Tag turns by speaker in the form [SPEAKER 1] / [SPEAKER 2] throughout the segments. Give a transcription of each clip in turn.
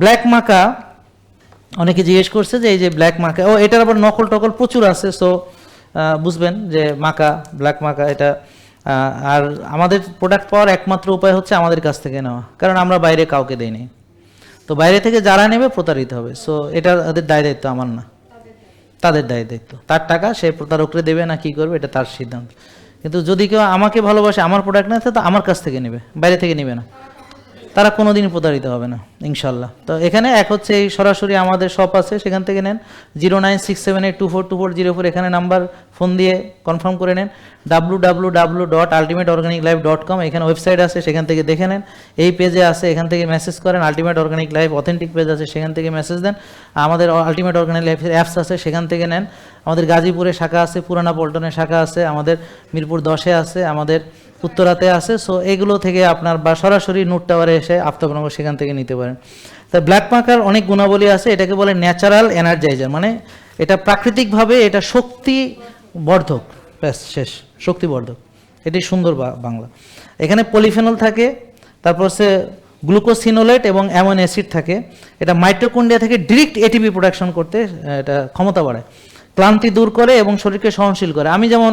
[SPEAKER 1] Black মাকা অনেকে জিজ্ঞেস করছে যে এই যে ব্ল্যাক মাকা ও এটার আবার নকল টকল প্রচুর আছে সো বুঝবেন যে মাকা ব্ল্যাক মাকা এটা আর আমাদের প্রোডাক্ট পাওয়ার একমাত্র উপায় হচ্ছে আমাদের কাছ থেকে নেওয়া, কারণ আমরা বাইরে কাউকে দেইনি। তো বাইরে থেকে যারা নেবে প্রতারিত হবে সো এটা ওদের দায় দায়িত্ব আমার না। তাদের দায় দায়িত্ব। তার টাকা সে প্রতারকরে দেবে না কি করবে, এটা তার সিদ্ধান্ত। কিন্তু যদি কেউ আমাকে ভালোবাসে, আমার প্রোডাক্ট না তো আমার কাছ থেকে নেবে, বাইরে থেকে নেবে না। তারা কোনোদিন প্রতারিত হবে না ইনশাল্লাহ তো এখানে এক হচ্ছে এই সরাসরি আমাদের শপ আছে, সেখান থেকে নেন। Zero nine six seven eight two four two four zero four এখানে নাম্বার, ফোন দিয়ে কনফার্ম করে নেন। W W W dot ultimate organic life dot com এখানে ওয়েবসাইট আছে, সেখান থেকে দেখে নেন। এই পেজে আছে, এখান থেকে মেসেজ করেন। Ultimate organic life authentic page আছে, সেখান থেকে মেসেজ দেন। আমাদের আলটিমেট অর্গানিক লাইফের অ্যাপস আছে, সেখান থেকে নেন। আমাদের গাজীপুরে শাখা আছে, পুরানা পল্টনে শাখা আছে, আমাদের মিরপুর দশে আছে, আমাদের উত্তরাতে আছে সো এগুলো থেকে আপনার বা সরাসরি নোট টাওয়ারে এসে আফতাবনগর সেখান থেকে নিতে পারেন। তা ব্ল্যাক মার্কার অনেক গুণাবলী আছে, এটাকে বলে ন্যাচারাল এনার্জাইজার মানে এটা প্রাকৃতিকভাবে এটা শক্তি বর্ধক ব্যাস, শেষ, শক্তিবর্ধক। এটি সুন্দর বাংলা। এখানে পলিফেনল থাকে, তারপর হচ্ছে গ্লুকোসিনোলেট এবং অ্যামোন অ্যাসিড থাকে। এটা মাইট্রোকন্ডিয়া থেকে ডিরেক্ট এটিপি প্রোডাকশন করতে এটা ক্ষমতা বাড়ায়। ক্লান্তি দূর করে এবং শরীরকে সহনশীল করে। আমি যেমন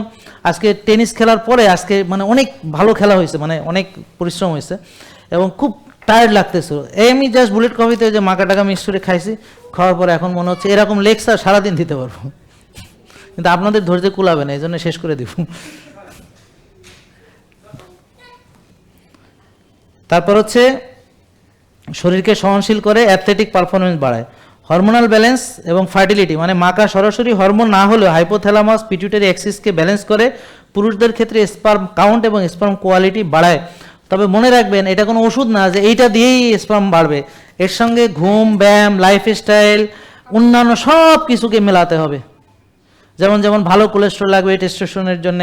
[SPEAKER 1] আজকে টেনিস খেলার পরে আজকে মানে অনেক ভালো খেলা হয়েছে মানে অনেক পরিশ্রম হয়েছে এবং খুব টায়ার্ড লাগতেছিল। এই আমি জাস্ট বুলেট কফিতে যে মাকা টাকা করে খাইছি, খাওয়ার পরে এখন মনে হচ্ছে এরকম লেকচার সারাদিন দিতে পারব। কিন্তু আপনাদের ধৈর্য কুলাবে না এই জন্য শেষ করে দিব। তারপর হচ্ছে শরীরকে সহনশীল করে অ্যাথলেটিক পারফরমেন্স বাড়ায়। হরমোনাল ব্যালেন্স এবং ফার্টিলিটি মানে মাকা সরাসরি হরমোন না হলেও হাইপোথ্যালামাস পিটুইটারি অ্যাক্সিসকে ব্যালেন্স করে পুরুষদের ক্ষেত্রে স্পার্ম কাউন্ট এবং স্পার্ম কোয়ালিটি বাড়ায়। তবে মনে রাখবেন, এটা কোনো ওষুধ না যে এইটা দিয়েই স্পার্ম বাড়বে। এর সঙ্গে ঘুম, ব্যায়াম লাইফস্টাইল অন্যান্য সব কিছুকে মেলাতে হবে। যেমন যেমন ভালো কোলেস্ট্রল লাগবে টেস্টোস্টেরনের জন্য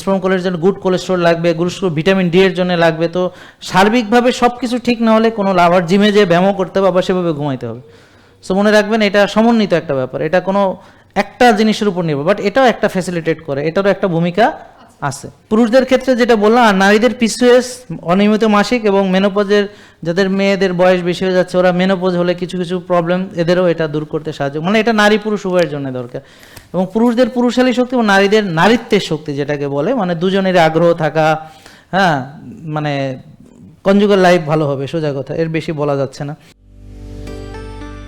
[SPEAKER 1] স্পার্ম কোলের জন্য গুড কোলেস্ট্রল লাগবে গুড ভিটামিন ডি এর জন্য লাগবে। তো সার্বিকভাবে সব কিছু ঠিক না হলে কোনো লাভার জিমে যে ব্যায়ামও করতে হবে, আবার সেভাবে ঘুমাইতে হবে। সো মনে রাখবেন এটা সমন্বিত একটা ব্যাপার। এটা কোনো একটা জিনিসের উপর নির্ভর বাট এটাও একটা ফ্যাসিলিটেট করে, এটারও একটা ভূমিকা আছে। পুরুষদের ক্ষেত্রে যেটা বললাম, আর নারীদের পিসিএস অনিয়মিত মাসিক এবং মেনোপজের, যাদের মেয়েদের বয়স বেশি হয়ে যাচ্ছে, ওরা মেনোপজ হলে কিছু কিছু প্রবলেম এদেরও এটা দূর করতে সাহায্য মানে এটা নারী পুরুষ উভয়ের জন্য দরকার। এবং পুরুষদের পুরুষালী শক্তি এবং নারীদের নারীত্বের শক্তি যেটাকে বলে মানে দুজনের আগ্রহ থাকা হ্যাঁ মানে কনজুগাল লাইফ ভালো হবে, সোজা কথা, এর বেশি বলা যাচ্ছে না।